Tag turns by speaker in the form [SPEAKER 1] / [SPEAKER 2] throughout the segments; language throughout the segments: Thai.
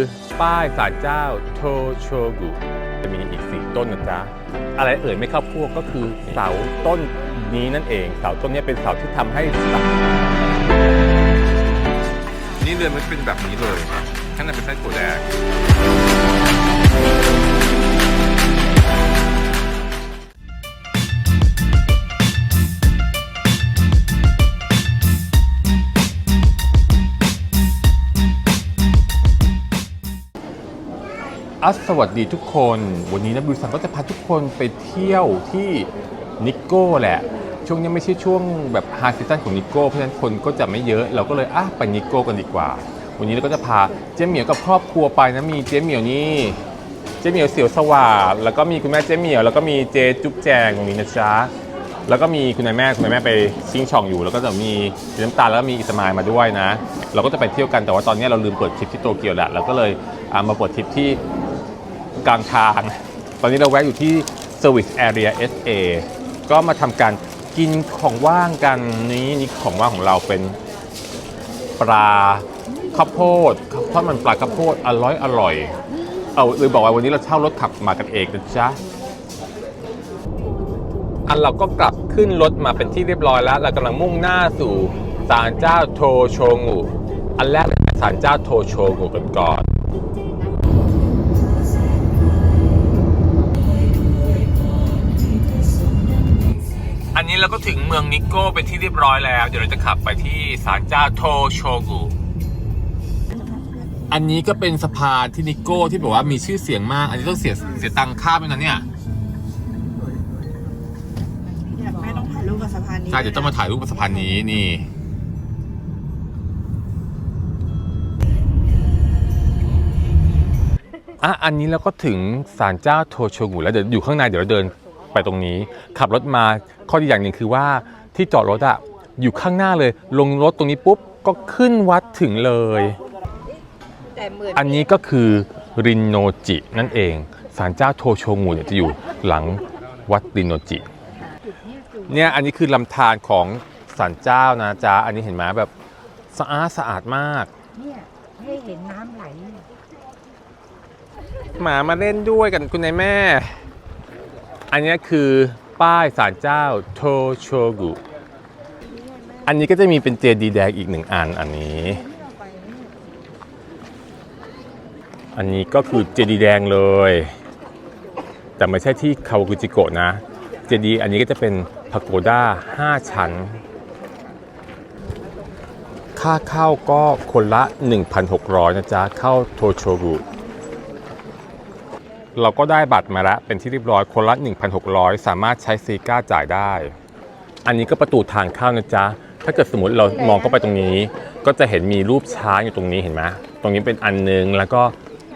[SPEAKER 1] ือป้ายศาลเจ้าโทโชกุจะมีอีกสี่ต้นนะจ๊ะ อะไรเอ่ยไม่เข้าพวกก็คือเสาต้นนี้นั่นเอง เสาต้นนี้เป็นเสาที่ทำให้นี่เรือนมันเป็นแบบนี้เลยข้างในเป็นไส้ถั่วแดง อัสสวัสดีทุกคน วันนี้นะบิวสันก็จะพาทุกคนไปเที่ยวที่นิโก้แหละ ช่วงนี้ไม่ใช่ช่วงแบบไฮซีซันของนิโก้เพราะฉะนั้นคนก็จะไม่เยอะ เราก็เลยอะไปนิโก้กันดีกว่า วันนี้เราก็จะพาเจ๊เหมียวกับครอบครัวไปนะมีเจ๊เหมียวนี่เจ๊เหมียวเสียวสว่าแล้วก็มีคุณแม่เจ๊เหมียว แล้วก็มีเจ๊จุ๊บแจงตรงนี้นะจ๊ะแล้วก็มีคุณนายแม่คุณนายแม่ไปชิงช่องอยู่ แล้วก็จะมีน้ำตาลแล้วก็มีอิสมายมาด้วยนะ เราก็จะไปเที่ยวกันแต่ว่าตอนนี้เราลืมเปิดทริปที่โตเกียวแหละเราก็เลยมาเปิดทริปที่ กลางทาง ตอนนี้เราแวะอยู่ที่ Service Area SA ก็มาทำการกินของว่างกันนี้นี่ของว่างของเราเป็นปลาข้าวโพดทอดมันปลาข้าวโพดอร่อยอร่อย เอาหรือบอกว่าวันนี้เราเช่ารถขับมากันเองนะจ๊ะอันเราก็กลับขึ้นรถมาเป็นที่เรียบร้อยแล้ว เรากำลังมุ่งหน้าสู่ศาลเจ้าโทโชงุอันแรกศาลเจ้าโทโชงุกันก่อน เราก็ถึงเมืองนิโก้เป็นที่เรียบร้อยแล้ว เดี๋ยวเราจะขับไปที่ศาลเจ้าโทโชกุอันนี้ก็เป็นสะพานที่นิโก้ที่บอกว่ามีชื่อเสียงมาก อันนี้ต้องเสียเสียตังค่าไปนะเนี่ย
[SPEAKER 2] เนี่ยแม่ต้องถ่ายรูปกับสะพานนี้
[SPEAKER 1] ใช่เดี๋ยวต้องมาถ่ายรูปบนสะพานนี้นี่ อะอันนี้เราก็ถึงศาลเจ้าโทโชกุแล้วเดี๋ยวอยู่ข้างในเดี๋ยวเราเดิน ไปตรงนี้ ขับรถมาข้อดีอย่างหนึ่งคือว่าที่จอดรถอะอยู่ข้างหน้าเลย ลงรถตรงนี้ปุ๊บก็ขึ้นวัดถึงเลย
[SPEAKER 2] แต่เหมือน
[SPEAKER 1] อันนี้ก็คือรินโนจินั่นเองศาลเจ้าโทโชงูเนี่ยจะอยู่หลังวัดรินโนจิ เนี่ยอันนี้คือลำธารของศาลเจ้านะจ๊ะอันนี้เห็นไหมแบบสะอาดสะอาดมาก
[SPEAKER 3] เนี่ยให้เห็นน้ำไหล
[SPEAKER 1] หมามาเล่นด้วยกันคุณนายแม่ อันนี้คือป้ายศาลเจ้าโทโชกุ อันนี้ก็จะมีเป็นเจดีแดงอีกหนึ่งอันอันนี้ อันนี้ก็คือเจดีแดงเลย แต่ไม่ใช่ที่คาวากุจิโกะนะ เจดีอันนี้ก็จะเป็นพาโกด้า5 ชั้น ค่าเข้าก็คนละ 1,600 นะจ๊ะ เข้าโทโชกุ เราก็ได้บัตรมาแล้วเป็นที่เรียบร้อยคนละ 1,600 สามารถใช้ซีก้าจ่ายได้ อันนี้ก็ประตูทางเข้านะจ๊ะ ถ้าเกิดสมมติเรามองเข้าไปตรงนี้ ก็จะเห็นมีรูปช้างอยู่ตรงนี้เห็นไหมตรงนี้เป็นอันหนึงแล้วก็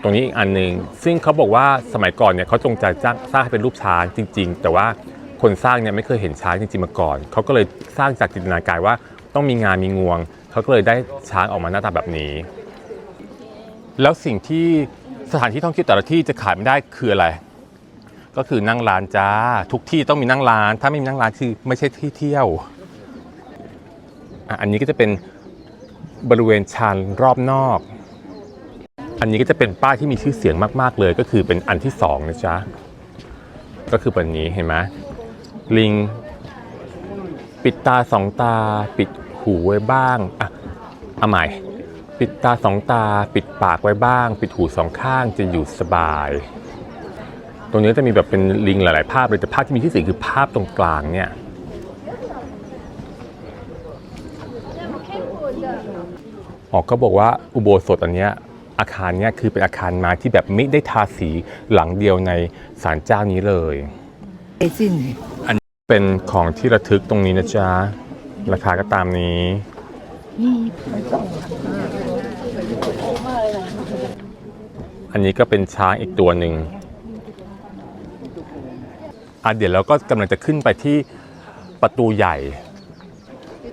[SPEAKER 1] ตรงนี้อีกอันหนึงซึ่งเขาบอกว่าสมัยก่อนเนี่ยเขาจงใจจ้างสร้างให้เป็นรูปช้างจริง ๆ แต่ว่าคนสร้างเนี่ยไม่เคยเห็นช้างจริงๆมาก่อน เขาก็เลยสร้างจากจินตนาการว่าต้องมีงานมีงวง เขาก็เลยได้ช้างออกมาหน้าตาแบบนี้ แล้วสิ่งที่ สถานที่ท่องเที่ยวแต่ละที่จะขาดไม่ได้คืออะไร ก็คือนั่งร้านจ้า ทุกที่ต้องมีนั่งร้าน ถ้าไม่มีนั่งร้านคือไม่ใช่ที่เที่ยว อันนี้ก็จะเป็นบริเวณชานรอบนอก อันนี้ก็จะเป็นป้ายที่มีชื่อเสียงมากๆเลย ก็คือเป็นอันที่สองนะจ๊ะ ก็คือแบบนี้เห็นไหมลิง ปิดตาสองตา ปิดหูไว้บ้าง อะเอาใหม่ ปิดตาสองตาปิดปากไว้บ้าง ปิดหูสองข้างจะอยู่สบาย ตรงนี้จะมีแบบเป็นลิงหลาย ๆ ภาพเลยแต่ภาพที่มีที่สุดคือภาพตรงกลางเนี่ยออกก็บอกว่าอุโบสถอันเนี้ยอาคารเนี้ยคือเป็นอาคารไม้ที่แบบไม่ได้ทาสีหลังเดียวในศาลเจ้านี้เลย
[SPEAKER 3] ไอสิ้น
[SPEAKER 1] อันนี้เป็นของที่ระทึกตรงนี้นะจ๊ะ ราคาก็ตามนี้ อันนี้ก็เป็นช้างอีกตัวหนึ่งอะเดี๋ยวเราก็กำลังจะขึ้นไปที่ประตูใหญ่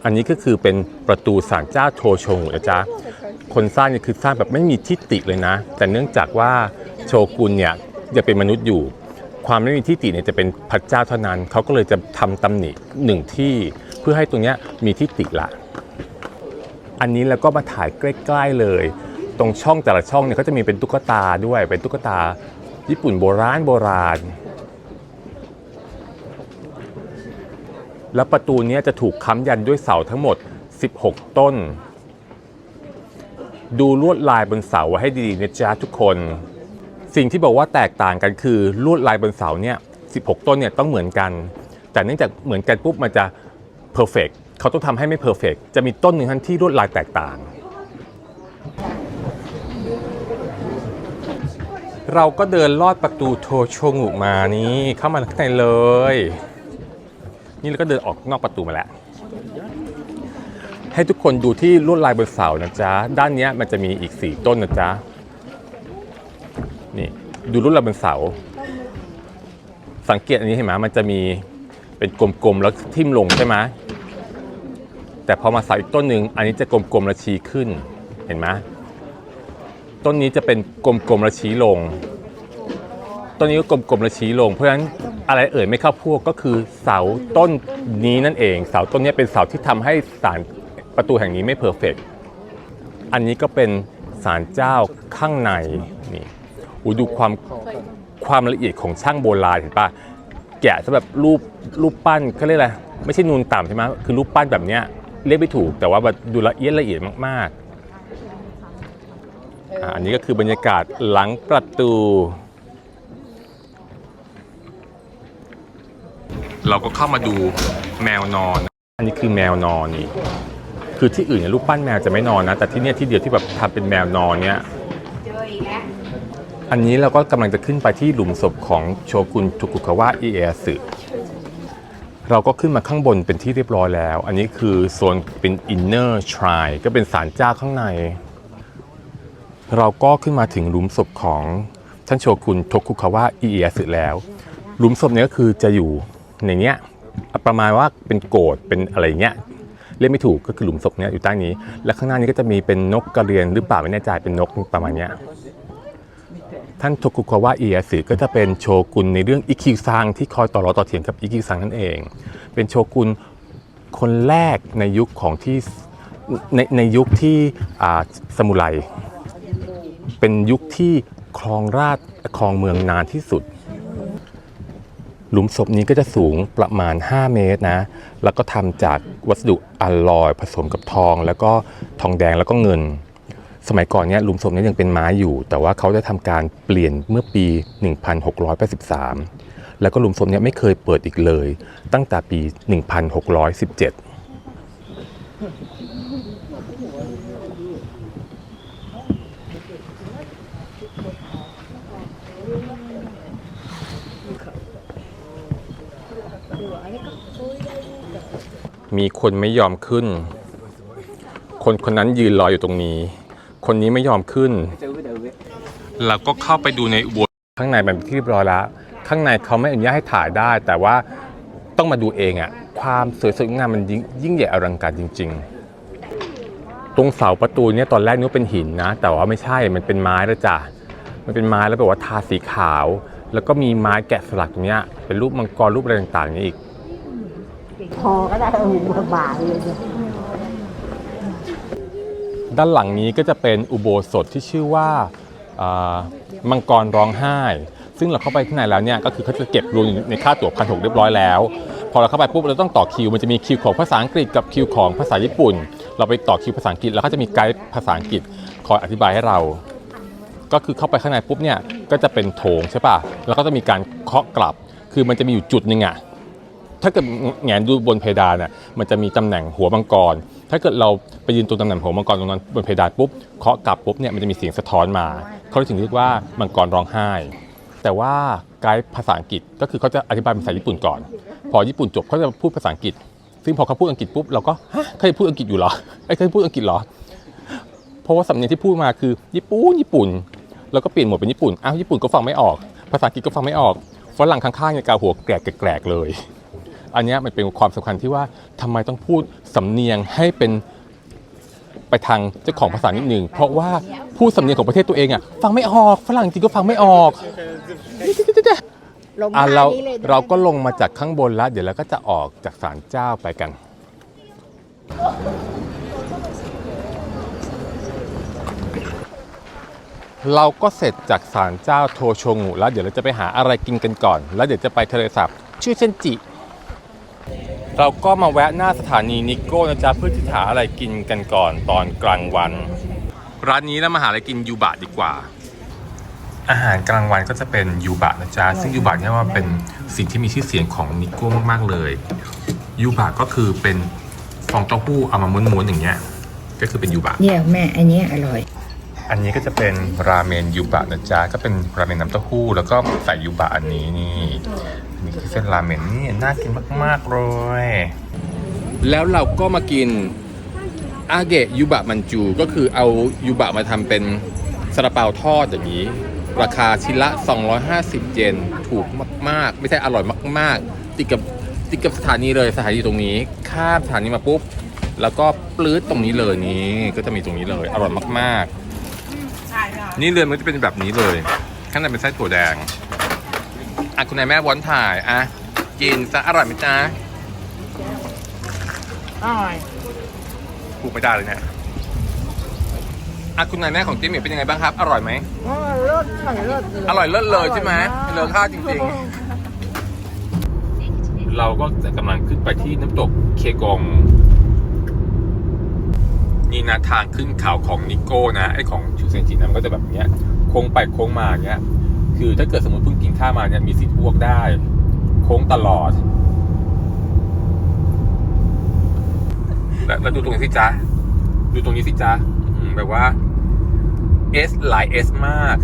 [SPEAKER 1] อันนี้ก็คือเป็นประตูศาลเจ้าโทชงนะจ๊ะคนสร้างเนี่ยคือสร้างแบบไม่มีทิฏฐิเลยนะ แต่เนื่องจากว่าโชกุนเนี่ยยังเป็นมนุษย์อยู่ ความไม่มีทิฏฐิเนี่ยจะเป็นพระเจ้าเท่านั้น เขาก็เลยจะทำตำหนิหนึ่งที่เพื่อให้ตรงเนี้ยมีทิฏฐิละ อันนี้เราก็มาถ่ายใกล้ ๆเลย ตรงช่องแต่ละช่องเนี่ยเขาจะมีเป็นตุ๊กตาด้วยเป็นตุ๊กตาญี่ปุ่นโบราณโบราณ แล้วประตูนี้จะถูกค้ำยันด้วยเสาทั้งหมด 16 ต้น ดูลวดลายบนเสาไว้ให้ดีๆนะจ๊ะทุกคน สิ่งที่บอกว่าแตกต่างกันคือลวดลายบนเสาเนี่ย16 ต้นเนี่ยต้องเหมือนกัน แต่เนื่องจากเหมือนกันปุ๊บมันจะเพอร์เฟกเขาต้องทำให้ไม่เพอร์เฟกจะมีต้นหนึ่งท่านที่ลวดลายแตกต่าง เราก็เดินลอดประตูโทโชงุมานี่เข้ามาข้างในเลย นี่เราก็เดินออกนอกประตูมาแล้ว ให้ทุกคนดูที่ลวดลายบนเสานะจ๊ะ ด้านนี้มันจะมีอีก4ต้นนะจ๊ะ นี่ดูลวดลายบนเสา สังเกตอันนี้เห็นไหมมันจะมีเป็นกลมๆแล้วทิ่มลงใช่ไหมแต่พอมาเสาอีกต้นหนึ่งอันนี้จะกลมๆแล้วชี้ขึ้น เห็นไหม ต้นนี้จะเป็นกลมๆแล้วชี้ลง ต้นนี้ก็กลมๆแล้วชี้ลง เพราะฉะนั้นอะไรเอ่ยไม่เข้าพวกก็คือเสาต้นนี้นั่นเอง เสาต้นนี้เป็นเสาที่ทำให้ศาลประตูแห่งนี้ไม่เพอร์เฟกอันนี้ก็เป็นศาลเจ้าข้างในนี่อูดูความความละเอียดของช่างโบราณเห็นปะแกะสำหรับรูปรูปปั้นเขาเรียกอะไรไม่ใช่นูนต่ำใช่ไหมคือรูปปั้นแบบเนี้ยเรียกไม่ถูกแต่ว่าดูละเอียดละเอียดมากๆ อันนี้ก็คือบรรยากาศหลังประตู เราก็เข้ามาดูแมวนอน อันนี้คือแมวนอนนี่ คือที่อื่นเนี่ยรูปปั้นแมวจะไม่นอนนะ แต่ที่เนี่ยที่เดียวที่แบบทำเป็นแมวนอนเนี่ย อันนี้เราก็กำลังจะขึ้นไปที่หลุมศพของโชกุนทุกุคาวะอิเอสึเราก็ขึ้นมาข้างบนเป็นที่เรียบร้อยแล้ว อันนี้คือโซนเป็น inner shrine ก็เป็นศาลเจ้าข้างใน เราก็ขึ้นมาถึงหลุมศพของท่านโชกุนทกคุคาวะอิเอสึแล้ว หลุมศพเนี้ก็คือจะอยู่ในเนี้ยประมาณว่าเป็นโกดเป็นอะไรเงี้ยเรียกไม่ถูกก็คือหลุมศพเนี้ยอยู่ใต้นี้ และข้างหน้านี้ก็จะมีเป็นนกกระเรียนหรือเปล่าไม่แน่ใจเป็นนกประมาณเนี้ยท่านโทกุคาวะอิเอสึก็จะเป็นโชกุนในเรื่องอิคิวซังที่คอยต่อรอต่อเถียงกับอิคิวซังนั่นเอง เป็นโชกุนคนแรกในยุคของที่ในในยุคที่อ่าสมุไร เป็นยุคที่ครองราชครองเมืองนานที่สุด หลุมศพนี้ก็จะสูงประมาณ 5 เมตรนะ แล้วก็ทำจากวัสดุอัลลอยผสมกับทอง แล้วก็ทองแดงแล้วก็เงิน สมัยก่อนเนี้ยหลุมศพนี้ยังเป็นไม้อยู่ แต่ว่าเขาได้ทำการเปลี่ยนเมื่อปี 1683 แล้วก็หลุมศพเนี้ไม่เคยเปิดอีกเลย ตั้งแต่ปี 1617 มีคนไม่ยอมขึ้น คนคนนั้นยืนรออยู่ตรงนี้ คนนี้ไม่ยอมขึ้น เราก็เข้าไปดูในอุโบสถ์ข้างในเป็นที่เรียบร้อยแล้ว ข้างในเขาไม่อนุญาตให้ถ่ายได้ แต่ว่าต้องมาดูเองอะความสวยสดงามมันยิ่งยิ่งใหญ่อลังการจริง ๆ ตรงเสาประตูเนี่ยตอนแรกนึกเป็นหินนะ แต่ว่าไม่ใช่ มันเป็นไม้แล้วจ้ะ มันเป็นไม้แล้วแบบว่าทาสีขาว แล้วก็มีไม้แกะสลักตรงเนี้ยเป็นรูปมังกรรูปอะไรต่างๆนี่อีก
[SPEAKER 3] พอก็ได้เออบาทเลยเนี่ย
[SPEAKER 1] ด้านหลังนี้ก็จะเป็นอุโบสถที่ชื่อว่ามังกรร้องไห้ ซึ่งเราเข้าไปข้างในแล้วเนี่ยก็คือเขาจะเก็บรวมในค่าตั๋วพันหกเรียบร้อยแล้ว พอเราเข้าไปปุ๊บเราต้องต่อคิว มันจะมีคิวของภาษาอังกฤษกับคิวของภาษาญี่ปุ่น เราไปต่อคิวภาษาอังกฤษแล้วก็จะมีไกด์ภาษาอังกฤษคอยอธิบายให้เรา ก็คือเข้าไปข้างในปุ๊บเนี่ยก็จะเป็นโถงใช่ป่ะแล้วก็จะมีการเคาะกลับ คือมันจะมีอยู่จุดหนึ่งอะ ถ้าเกิดแงนดูบนเพดานน่ะมันจะมีตำแหน่งหัวมังกร ถ้าเกิดเราไปยืนตรงตำแหน่งหัวมังกรตรงนั้นบนเพดานปุ๊บเคาะกลับปุ๊บเนี่ยมันจะมีเสียงสะท้อนมา เขาถึงเรียกว่ามังกรร้องไห้ แต่ว่าไกด์ภาษาอังกฤษก็คือเขาจะอธิบายภาษาญี่ปุ่นก่อน พอญี่ปุ่นจบเขาจะพูดภาษาอังกฤษ ซึ่งพอเขาพูดอังกฤษปุ๊บเราก็ฮะเคยพูดอังกฤษอยู่เหรอไอ้เคยพูดอังกฤษเหรอเพราะว่าสำเนียงที่พูดมาคือญี่ปุ่นญี่ปุ่น แล้วก็เปลี่ยนหมดเป็นญี่ปุ่นอ้าวญี่ปุ่นก็ฟังไม่ออก ภาษาอังกฤษก็ฟังไม่ออกฝรั่งข้างๆเนี่ยกาหัวแกรกแกรกๆเลย อันเนี้ยมันเป็นความสำคัญที่ว่าทำไมต้องพูดสำเนียงให้เป็นไปทางเจ้าของภาษานิดหนึ่งเพราะว่าพูดสำเนียงของประเทศตัวเองอะฟังไม่ออกฝรั่งจริงก็ฟังไม่ออก
[SPEAKER 2] ลง
[SPEAKER 1] อะ
[SPEAKER 2] ท่
[SPEAKER 1] เรา
[SPEAKER 2] นี้ลย
[SPEAKER 1] เราก็ลงมาจากข้างบนแล้วเดี๋ยวเราก็จะออกจากศาลเจ้าไปกันตเราก็เสร็จจากศาลเจ้าโทโชงุแล้วเดี๋ยวเราจะไปหาอะไรกินกันก่อน แล้วเดี๋ยวจะไปทะเลสาบชื่อเชนจิ เราก็มาแวะหน้าสถานีนิโก้นะจ๊ะเพื่อที่หาอะไรกินกันก่อนตอนกลางวัน ร้านนี้เรามาหาอะไรกินยูบะดีกว่า อาหารกลางวันก็จะเป็นยูบะนะจ๊ะซึ่งยูบะเนี่ยว่าเป็นสิ่งที่มีชื่อเสียงของนิโก้มากๆเลยยูบะก็คือเป็นฟองเต้าหู้เอามาม้วนๆอย่างเงี้ยก็คือเป็นยูบะ
[SPEAKER 3] เนี่ยแม่อันนี้อร่อย
[SPEAKER 1] อันนี้ก็จะเป็นราเมนยูบะนะจ๊ะก็เป็นราเมนน้ำเต้าหู้ แล้วก็ใส่ยูบะอันนี้นี่อันนี้คือเส้นราเมนนี่น่ากินมากๆเลยแล้วเราก็มากินอาเกะยูบะมันจู ก็คือเอายูบะมาทำเป็นซาลาเปาทอดอย่างนี้ ราคาชิ้นละ 250 เยนถูกมาก ๆ ไม่ใช่อร่อยมาก ๆ ติดกับติดกับสถานีเลยสถานีตรงนี้ ข้ามสถานีมาปุ๊บ แล้วก็ปลื้ดตรงนี้เลยนี่ก็จะมีตรงนี้เลย อร่อยมาก ๆ นี่เรือนมันจะเป็นแบบนี้เลย ข้างในเป็นไส้ถั่วแดง อะคุณนายแม่วอนถ่ายอะกินซะอร่อยไหมจ๊ะ
[SPEAKER 2] อร่อย
[SPEAKER 1] พูดไม่ได้เลยเนี่ยอะคุณนายแม่ของเจ๊เหมียวเป็นยังไงบ้างครับ อร่อยไหม
[SPEAKER 3] เลิศใช่เลิศ
[SPEAKER 1] อร่อยเลิศเลยใช่ไหมเลอค่าจริงๆ เราก็จะกำลังขึ้นไปที่น้ำตกเคกอง นี่นะทางขึ้นเขาของนิโก้นะไอของชูเซนจินะมันก็จะแบบเนี้ยโค้งไปโค้งมาเนี้ย คือถ้าเกิดสมมติเพิ่งกินข้าวมาเนี่ยมีสิทธิ์อ้วกได้ โค้งตลอด แล้วแล้วดูตรงนี้สิจ๊ะดูตรงนี้สิจ๊ะอืมแบบว่า S หลาย S มาก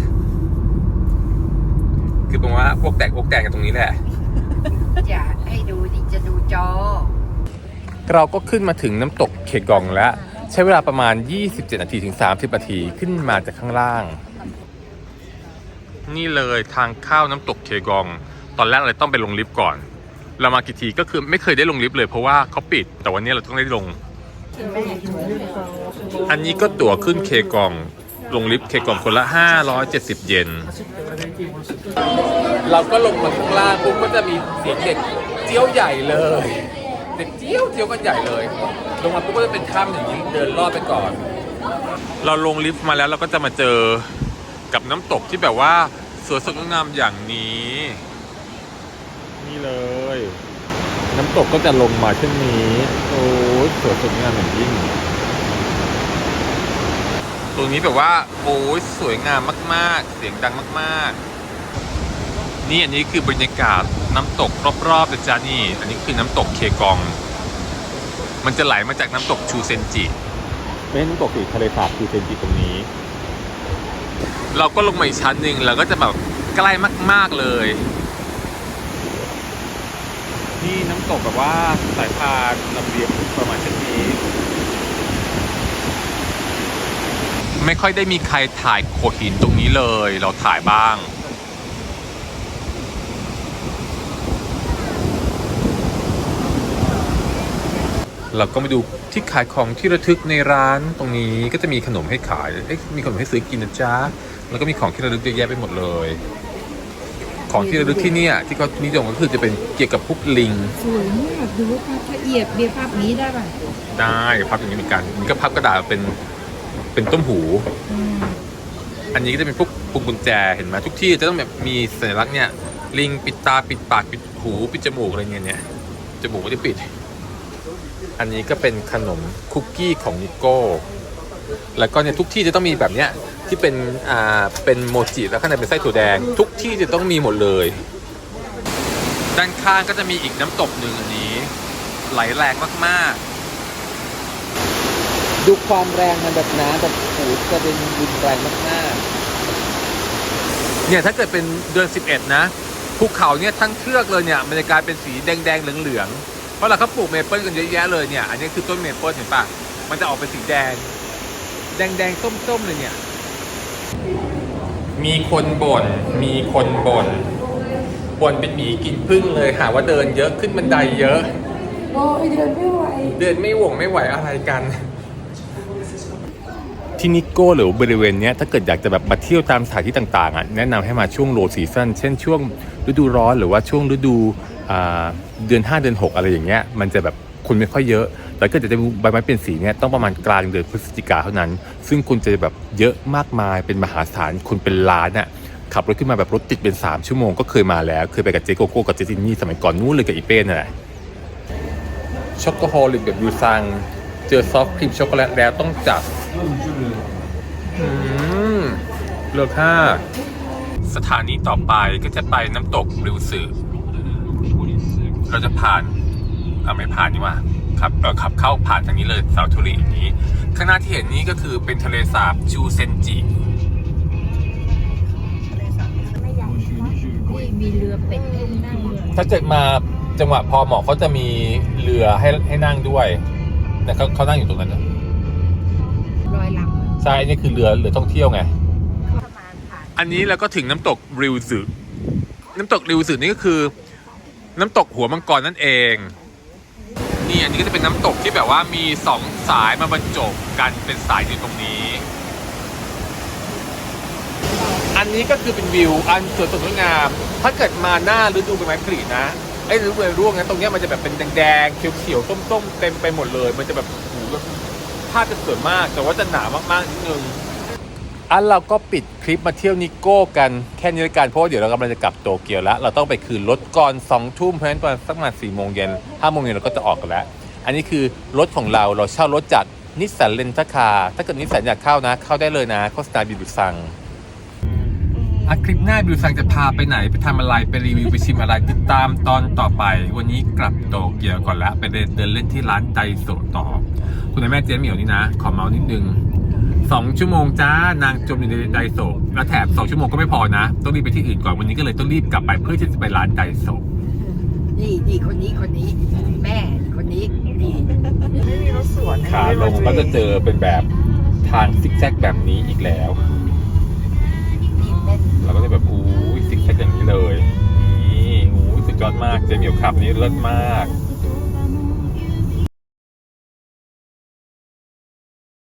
[SPEAKER 1] คือแปลว่าพวกแตกพวกแตกกันตรงนี้แหละ
[SPEAKER 3] จะให้ดูดิจะดูจอ
[SPEAKER 1] เราก็ขึ้นมาถึงน้ำตกเคกองแล้ว ใช้เวลาประมาณ 27 นาทีถึง 30 นาทีขึ้นมาจากข้างล่าง นี่เลยทางเข้าน้ำตกเคกอง ตอนแรกเราต้องไปลงลิฟต์ก่อน เรามากี่ทีก็คือไม่เคยได้ลงลิฟต์เลยเพราะว่าเขาปิด แต่วันนี้เราต้องได้ลง อันนี้ก็ตั๋วขึ้นเคกอง ลงลิฟต์เคกองคนละ 570 เยน เราก็ลงมาข้างล่างปุ๊บก็จะมีเสียงเด็กเจี้ยวใหญ่เลย เด็กเจี้ยวเจี้ยวกันใหญ่เลย ลงมาปุ๊บก็จะเป็นถ้ำอย่างนี้เดินลอดไปก่อน เราลงลิฟต์มาแล้วเราก็จะมาเจอกับน้ำตกที่แบบว่าสวยสดงดงามอย่างนี้ นี่เลย น้ำตกก็จะลงมาเช่นนี้ โอ้ยสวยสดงดงามอย่างยิ่งตรงนี้แบบว่า โอ้ยสวยงามมาก ๆ เสียงดังมาก ๆ นี่อันนี้คือบรรยากาศน้ำตกรอบๆนะจ๊ะนี่ อันนี้คือน้ำตกเคกอง มันจะไหลมาจากน้ำตกชูเซนจิไม่ใช่น้ำตกอยู่ทะเลสาบชูเซนจิตรงนี้ เราก็ลงมาอีกชั้นหนึ่งเราก็จะแบบใกล้มาก ๆเลยนี่น้ำตกแบบว่าสายพานลำเลียงประมาณเช่นนี้ ไม่ค่อยได้มีใครถ่ายโขดหินตรงนี้เลย เราถ่ายบ้าง เราก็มาดูที่ขายของที่ระทึกในร้านตรงนี้ก็จะมีขนมให้ขายเอ๊ะมีขนมให้ซื้อกินนะจ๊ะแล้วก็มีของที่ระลึกเยอะแยะไปหมดเลย ของที่ระลึกที่เนี่ยที่เขานิยมก็คือจะเป็นเกี่ยวกับพวกลิง
[SPEAKER 3] สวยมากดูภาพละเอียดเบียภาพนี้ได้ป่ะ
[SPEAKER 1] ได้พับอย่างนี้เหมือนกันมันก็พับกระดาษเป็นเป็นต้มหู อันนี้ก็จะเป็นพวกพวงกุญแจเห็นไหมทุกที่จะต้องแบบมีสัญลักษณ์เนี่ยลิงปิดตาปิดปากปิดหูปิดจมูกอะไรเงี้ยเนี่ยจมูกไม่ได้ปิด อันนี้ก็เป็นขนมคุกกี้ของนิโก้ แล้วก็เนี่ยทุกที่จะต้องมีแบบเนี้ยที่เป็นอ่าเป็นโมจิแล้วข้างในเป็นไส้ถั่วแดง ทุกที่จะต้องมีหมดเลย ด้านข้างก็จะมีอีกน้ำตกหนึ่งอันนี้ ไหลแรงมากๆ ดูความแรงมันแบบน้ำแบบโอ้กระเด็นรุนแรงมากๆ เนี่ยถ้าเกิดเป็นเดือน 11 นะภูเขาเนี่ยทั้งเทือกเลยเนี่ยมันจะกลายเป็นสีแดงๆเหลืองๆเพ ราะเราเขาปลูกเมเปิลกันเยอะแยะเลยเนี่ย อันนี้คือต้นเมเปิลเห็นปะมันจะออกเป็นสีแดง แดงๆส้มๆเลยเนี่ย มีคนบ่น มีคนบ่น บ่นเป็นหมีกินพึ่งเลยหาว่าเดินเยอะขึ้นบันไดเยอะ
[SPEAKER 3] โอ้ยเดินไม่ไหว
[SPEAKER 1] เดินไม่หวงไม่ไหวอะไรกันที่นิโก้หรือบริเวณนี้ถ้าเกิดอยากจะแบบมาเที่ยวตามสถานที่ต่างๆอะแนะนำให้มาช่วงโลซีซันเช่นช่วงฤดูร้อนหรือว่าช่วงฤดู เดือน 5 เดือน 6 อะไรอย่างเงี้ยมันจะแบบคนไม่ค่อยเยอะแต่ก็จะได้ใบไม้เปลี่ยนสีเนี่ยต้องประมาณกลางเดือนพฤศจิกาเท่านั้น ซึ่งคุณจะแบบเยอะมากมายเป็นมหาศาลคนเป็นล้านอะขับรถขึ้นมาแบบรถติดเป็น 3 ชั่วโมงก็เคยมาแล้ว เคยไปกับเจ๊โกโก้กับเจจินนี่สมัยก่อนนู้นเลยกับอีเป้นั่นแหละช็อกโกแลตแบบยูซัง เจอซอฟต์ครีมช็อกโกแลตแล้วต้องจัดอืมเลือกค่าสถานีต่อไปก็จะไปน้ำตกริวสึ เราจะผ่านอ่าไม่ผ่านนี่หว่าขับเราขับเข้าผ่านทางนี้เลยเสาทุรีอย่างนี้ ข้างหน้าที่เห็นนี้ก็คือเป็นทะเลสาบจูเซนจิ
[SPEAKER 3] นี่มีเรือเป็ดให้นั่งด้วย
[SPEAKER 1] ถ้าเกิดมาจังหวะพอเหมาะเขาจะมีเรือให้ให้นั่งด้วยแต่เขาเขานั่งอยู่ตรงนั้นนะ
[SPEAKER 3] ลอยลำ
[SPEAKER 1] ใช่นี่คือเรือเรือท่องเที่ยวไง
[SPEAKER 3] ประมาณผ่าน
[SPEAKER 1] อันนี้เราก็ถึงน้ำตกริวสึน้ำตกริวสึนี่ก็คือ น้ำตกหัวมังกรนั่นเอง นี่อันนี้ก็จะเป็นน้ำตกที่แบบว่ามีสองสายมาบรรจบกันเป็นสายเดียวตรงนี้ อันนี้ก็คือเป็นวิวอันสวยสดงดงาม ถ้าเกิดมาหน้าฤดูใบไม้ผลินะไอ้ฤดูใบไม้ร่วงนะตรงเนี้ยมันจะแบบเป็นแดงๆเขียวๆส้มๆเต็มไปหมดเลย มันจะแบบโอ้โหแบบภาพจะสวยมาก แต่ว่าจะหนามากๆนิดนึง อันเราก็ปิดคลิปมาเที่ยวนิโก้กันแค่นี้ละกันเพราะว่าเดี๋ยวเรากำลังจะกลับโตเกียวแล้ว เราต้องไปคืนรถก่อน2องทุ่มเพราะฉะนั้นประมาณสักประมาณสี่โมงเย็นห้าโมงเย็นเราก็จะออกกันแล้ว อันนี้คือรถของเราเราเช่ารถจากนิสสันเลนทคาถ้าเกิดนิสสันอยากเข้านะ เข้าได้เลยนะโฆษณาบิวซังอาคลิปหน้าบิวซังจะพาไปไหนไปทำอะไรไปรีวิวไปชิมอะไรติดตามตอนต่อไป วันนี้กลับโตเกียวก่อนแล้วไปเดินเล่นที่ร้านไดโซะต่อ คุณแม่เจ๊เหมียวนี่นะ ขอเมาส์นิดนึง สองชั่วโมงจ้านางจมอยู่ในไดโซะแล้วแถมสองชั่วโมงก็ไม่พอนะ ต้องรีบไปที่อื่นก่อนวันนี้ก็เลยต้องรีบกลับไปเพื่อที่จะไปร้านไดโซะ
[SPEAKER 3] นี่นี่คนนี้คนนี้ แม่คนนี้นี่
[SPEAKER 2] ไม่มีรถสวนนะ
[SPEAKER 1] ขาลงก็จะเจอเป็นแบบทางซิกแซกแบบนี้อีกแล้ว
[SPEAKER 3] นี่แม่
[SPEAKER 1] เราก็จะแบบอู้ยซิกแซกอย่างนี้เลยนี่อู้ยสุดยอดมากเจเหมียวขับนี่เลิศมาก
[SPEAKER 3] น